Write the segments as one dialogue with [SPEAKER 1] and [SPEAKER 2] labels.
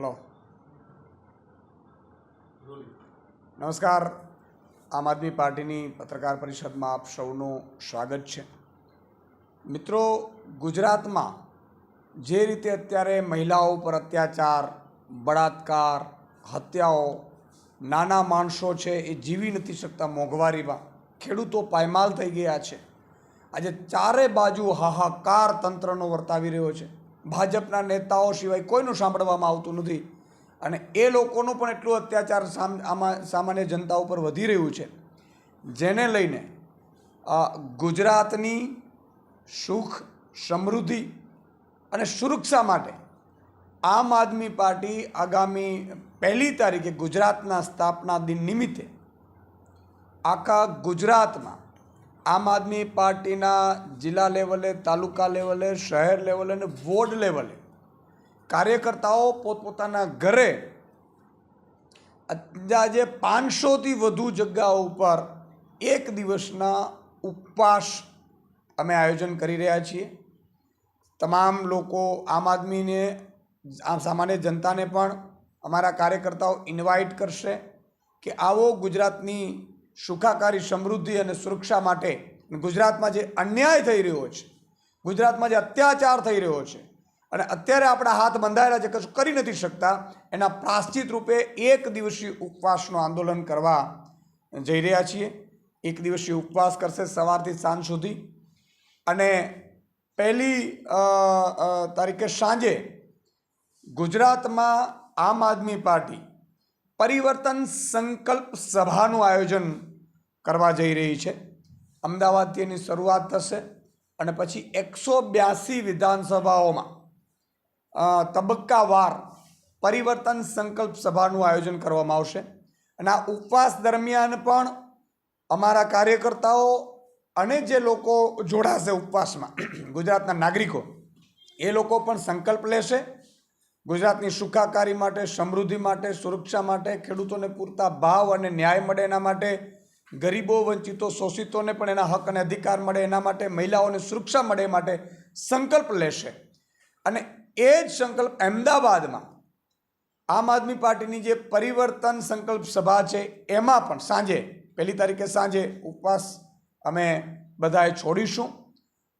[SPEAKER 1] Hello નમસ્કાર. આમ આદમી પાર્ટીની પત્રકાર પરિષદમાં આપ સૌનું સ્વાગત છે. મિત્રો, ગુજરાતમાં જે રીતે અત્યારે મહિલાઓ પર અત્યાચાર, બળાત્કાર, હત્યાઓ, નાના માણસો છે એ જીવી નથી શકતા મોંઘવારીમાં, ખેડૂતો પાયમાલ થઈ ગયા છે. આજે ચારે બાજુ હાહાકાર તંત્રનો વર્તાવી રહ્યો છે. ભાજપના નેતાઓ સિવાય કોઈનું સાંભળવામાં આવતું નથી. અને એ લોકોનો પણ એટલો અત્યાચાર સામ, આમાં સામાન્ય જનતા ઉપર વધી રહ્યું છે. જેને લઈને ગુજરાતની સુખ, સમૃદ્ધિ અને સુરક્ષા માટે આમ આદમી પાર્ટી આગામી પહેલી તારીખે ગુજરાતના સ્થાપના દિન નિમિત્તે આખા ગુજરાતમાં આમ આદમી પાર્ટીના જિલ્લા લેવલે, તાલુકા લેવલે, શહેર લેવલે અને વોર્ડ લેવલે કાર્યકર્તાઓ પોતપોતાના ઘરે અંદાજે પાંચસોથી વધુ જગ્યાઓ ઉપર એક દિવસના ઉપવાસ અમે આયોજન કરી રહ્યા છીએ. તમામ લોકો, આમ આદમીને સામાન્ય જનતાને પણ અમારા કાર્યકર્તાઓ ઇન્વાઇટ કરશે કે આવો ગુજરાતની સુખાકારી, સમૃદ્ધિ અને સુરક્ષા માટે ગુજરાતમાં જે અન્યાય થઈ રહ્યો છે, ગુજરાતમાં જે અત્યાચાર થઈ રહ્યો છે અને અત્યારે આપણા હાથ બંધાયેલા છે, કશું કરી નથી શકતા, એના પ્રાશ્ચિત રૂપે એક દિવસીય ઉપવાસનું આંદોલન કરવા જઈ રહ્યા છીએ. એક દિવસીય ઉપવાસ કરશે સવારથી સાંજ સુધી. અને પહેલી તારીખે સાંજે ગુજરાતમાં આમ આદમી પાર્ટી પરિવર્તન સંકલ્પ સભાનું આયોજન કરવા જઈ રહી છે. અમદાવાદથી એની શરૂઆત થશે અને પછી એકસો બ્યાસી વિધાનસભાઓમાં તબક્કાવાર પરિવર્તન સંકલ્પ સભાનું આયોજન કરવામાં આવશે. અને આ ઉપવાસ દરમિયાન પણ અમારા કાર્યકર્તાઓ અને જે લોકો જોડાશે ઉપવાસમાં, ગુજરાતના નાગરિકો, એ લોકો પણ સંકલ્પ લેશે. ગુજરાતની સુખાકારી માટે, સમૃદ્ધિ માટે, સુરક્ષા માટે, ખેડૂતોને પૂરતા ભાવ અને ન્યાય મળે એના માટે, ગરીબો વંચિતો શોષિતોને પણ એના હક અને અધિકાર મળે એના માટે, મહિલાઓને સુરક્ષા મળે માટે સંકલ્પ લેશે. અને એ જ સંકલ્પ અમદાવાદમાં આમ આદમી પાર્ટીની જે પરિવર્તન સંકલ્પ સભા છે, એમાં પણ સાંજે, પહેલી તારીખે સાંજે ઉપવાસ અમે બધાએ છોડીશું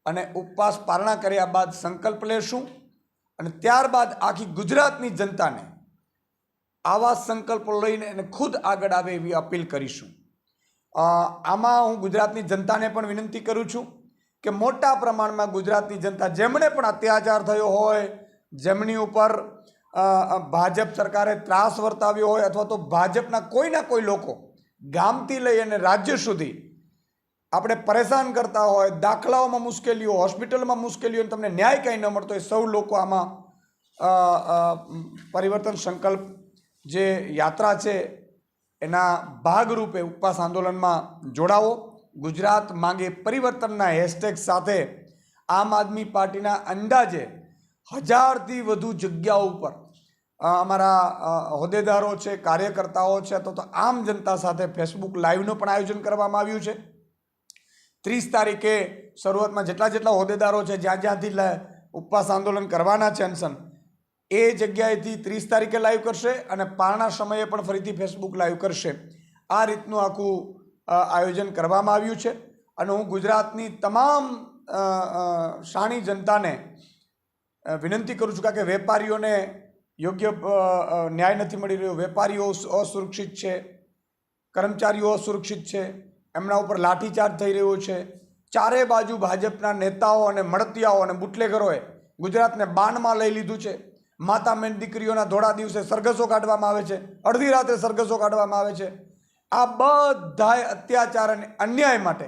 [SPEAKER 1] અને ઉપવાસ પારણા કર્યા બાદ સંકલ્પ લેશું. અને ત્યારબાદ આખી ગુજરાતની જનતાને આવા સંકલ્પો લઈને એને ખુદ આગળ આવે એવી અપીલ કરીશું. આમાં હું ગુજરાતની જનતાને પણ વિનંતી કરું છું કે મોટા પ્રમાણમાં ગુજરાતની જનતા જેમણે પણ અત્યાચાર થયો હોય, જેમની ઉપર ભાજપ સરકારે ત્રાસ વર્તાવ્યો હોય અથવા તો ભાજપના કોઈના કોઈ લોકો ગામથી લઈ અને રાજ્ય સુધી આપણે પરેશાન કરતા હોય, દાખલાઓમાં મુશ્કેલીઓ, હોસ્પિટલમાં મુશ્કેલીઓ તમને ન્યાય કંઈ ન મળતો હોય, સૌ લોકો આમાં પરિવર્તન સંકલ્પ જે યાત્રા છે, એના ભાગરૂપે ઉપવાસ આંદોલનમાં જોડાવો. ગુજરાત માંગે પરિવર્તનના હેશટેગ સાથે આમ આદમી પાર્ટીના અંદાજે હજારથી વધુ જગ્યાઓ ઉપર અમારા હોદ્દેદારો છે, કાર્યકર્તાઓ છે, અથવા તો આમ જનતા સાથે ફેસબુક લાઈવનું પણ આયોજન કરવામાં આવ્યું છે. ત્રીસ તારીખે શરૂઆતમાં જેટલા જેટલા હોદ્દેદારો છે, જ્યાં જ્યાંથી ઉપવાસ આંદોલન કરવાના છે અનશન, એ જગ્યાએથી ત્રીસ તારીખે લાઈવ કરશે અને પારણા સમયે પણ ફરીથી ફેસબુક લાઈવ કરશે. આ રીતનું આખું આયોજન કરવામાં આવ્યું છે. અને હું ગુજરાતની તમામ શાણી જનતાને વિનંતી કરું છું કારણ કે વેપારીઓને યોગ્ય ન્યાય નથી મળી રહ્યો, વેપારીઓ અસુરક્ષિત છે, કર્મચારીઓ અસુરક્ષિત છે એમના ઉપર લાઠીચાર્જ થઈ રહ્યો છે. ચારે બાજુ ભાજપના નેતાઓ અને મળતિયાઓ અને બુટલેગરોએ ગુજરાતને બાનમાં લઈ લીધું છે. માતા મેન દીકરીઓના ધોળા દિવસે સરઘસો કાઢવામાં આવે છે. અડધી રાત્રે સરઘસો કાઢવામાં આવે છે. આ બધાય અત્યાચાર અને અન્યાય માટે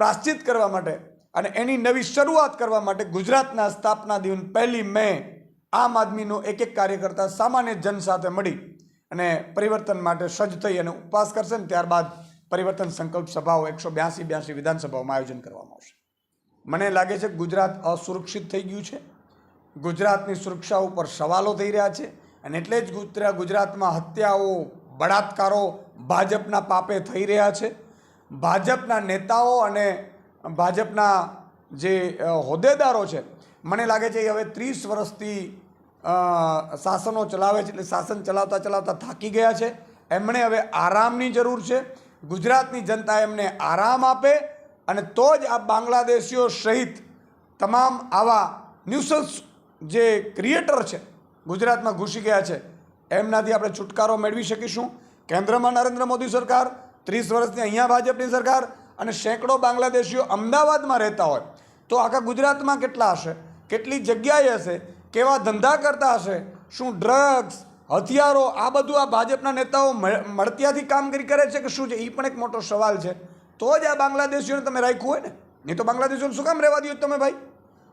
[SPEAKER 1] પ્રાશ્ચિત કરવા માટે અને એની નવી શરૂઆત કરવા માટે ગુજરાતના સ્થાપના દિવસ પહેલી મે આમ આદમીનો એક એક કાર્યકર્તા સામાન્ય જન સાથે મળી અને પરિવર્તન માટે સજ્જ થઈ અને ઉપવાસ કરશે ને ત્યારબાદ પરિવર્તન સંકલ્પ સભાઓ એકસો બ્યાસી બ્યાસી વિધાનસભાઓમાં આયોજન કરવામાં આવશે. મને લાગે છે ગુજરાત અસુરક્ષિત થઈ ગયું છે. ગુજરાતની સુરક્ષા ઉપર સવાલો થઈ રહ્યા છે અને એટલે જ ગુજરાત ગુજરાતમાં હત્યાઓ, બળાત્કારો ભાજપના પાપે થઈ રહ્યા છે. ભાજપના નેતાઓ અને ભાજપના જે હોદ્દેદારો છે, મને લાગે છે કે હવે ત્રીસ વર્ષથી શાસનો ચલાવે છે, એટલે શાસન ચલાવતા ચલાવતા થાકી ગયા છે. એમણે હવે આરામની જરૂર છે. ગુજરાતની જનતા એમને આરામ આપે અને તો જ આ બાંગ્લાદેશીઓ સહિત તમામ આવા ન્યુસન્સ જે ક્રિએટર છે, ગુજરાતમાં ઘૂસી ગયા છે, એમનાથી આપણે છુટકારો મેળવી શકીશું. કેન્દ્રમાં નરેન્દ્ર મોદી સરકાર, ત્રીસ વર્ષની અહીંયા ભાજપની સરકાર અને સેંકડો બાંગ્લાદેશીઓ અમદાવાદમાં રહેતા હોય. તો આખા ગુજરાતમાં કેટલા હશે? કેટલી જગ્યાએ હશે? કેવા ધંધા કરતા હશે? શું ડ્રગ્સ હથિયારો, આ બધું આ ભાજપના નેતાઓ મળ- મળતિયાથી કામગીરી કરે છે કે શું છે? એ પણ એક મોટો સવાલ છે. તો જ આ બાંગ્લાદેશીઓને તમે રાખ્યું હોય ને? નહીં તો બાંગ્લાદેશીઓને શું કામ રહેવા દો તમે ભાઈ?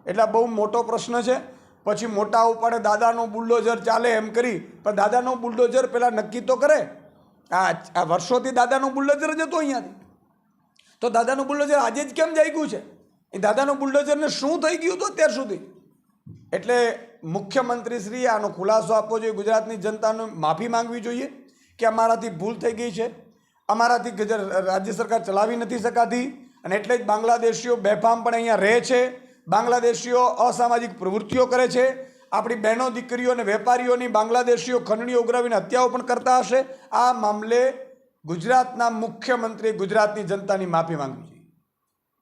[SPEAKER 1] એટલે બહુ મોટો પ્રશ્ન છે. પછી મોટા ઉપાડે દાદાનો બુલડોઝર ચાલે એમ કરી, પણ દાદાનો બુલડોઝર પહેલાં નક્કી તો કરે. આ આ વર્ષોથી દાદાનો બુલડોઝર જ હતો અહીંયાથી. તો દાદાનું બુલડોઝર આજે જ કેમ જાગ્યું છે? એ દાદાનું બુલડોઝરને શું થઈ ગયું હતું અત્યાર સુધી? એટલે મુખ્યમંત્રીશ્રીએ આનો ખુલાસો આપવો જોઈએ. ગુજરાતની જનતાને માફી માંગવી જોઈએ કે અમારાથી ભૂલ થઈ ગઈ છે. અમારાથી રાજ્ય સરકાર ચલાવી નથી શકાતી અને એટલે જ બાંગ્લાદેશીઓ બેફામ પણ અહીંયા રહે છે. બાંગ્લાદેશીઓ અસામાજિક પ્રવૃત્તિઓ કરે છે. આપણી બહેનો, દીકરીઓ અને વેપારીઓની બાંગ્લાદેશીઓ ખંડણીઓ ઉઘરાવીને હત્યાઓ પણ કરતા હશે. આ મામલે ગુજરાતના મુખ્યમંત્રીએ ગુજરાતની જનતાની માફી માંગવી જોઈએ.